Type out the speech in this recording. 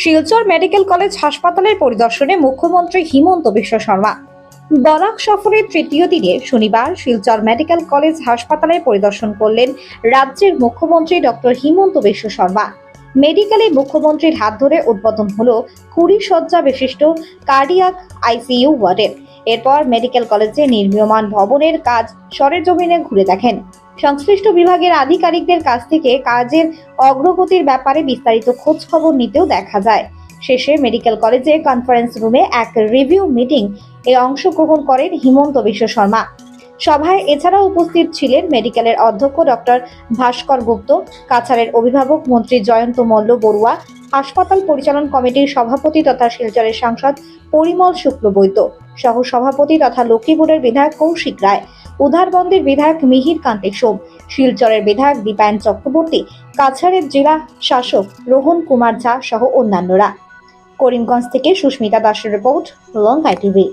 Silchar medical college হাসপাতালের পরিদর্শনে মুখ্যমন্ত্রী হিমন্ত বিশ্ব শর্মা। বরাক সফরের তৃতীয় দিনে শনিবার শিলচর মেডিকেল কলেজ হাসপাতালে পরিদর্শন করলেন রাজ্যের মুখ্যমন্ত্রী ডক্টর হিমন্ত বিশ্ব শর্মা। মেডিকেলে মুখ্যমন্ত্রীর হাত ধরে উদ্বোধন হলো কুড়ি শয্যা বিশিষ্ট কার্ডিয়াক আইসিইউ ওয়ার্ডের এরপর মেডিকেল কলেজে নির্মীয়মান ভবনের কাজ সরেজমিনে ঘুরে দেখেন। সংশ্লিষ্ট বিভাগের আধিকারিকদের কাছ থেকে কাজের অগ্রগতির ব্যাপারে বিস্তারিত খোঁজ খবর নিতেও দেখা যায়। শেষে মেডিকেল কলেজে কনফারেন্স রুমে এক রিভিউ মিটিং এ অংশগ্রহণ করেন হিমন্ত বিশ্ব শর্মা। সভায় এছাড়াও উপস্থিত ছিলেন মেডিকেলের অধ্যক্ষ ডক্টর ভাস্কর গুপ্ত, কাছাড়ের অভিভাবক মন্ত্রী জয়ন্ত মল্ল বড়ুয়া, হাসপাতাল পরিচালন কমিটির সভাপতি তথা শিলচরের সাংসদ পরিমল শুক্লবৈদ্য, সহ সভাপতি তথা লক্ষ্মীপুরের বিধায়ক কৌশিক রায় উধারবন্দের বিধায়ক মিহির কান্তি সোম, শিলচরের বিধায়ক দীপায়ন চক্রবর্তী, কাছাড়ের জেলা শাসক রোহন কুমার ঝা সহ অন্যান্যরা। করিমগঞ্জ থেকে সুস্মিতা দাসের রিপোর্ট, লঙ্কাই টিভি।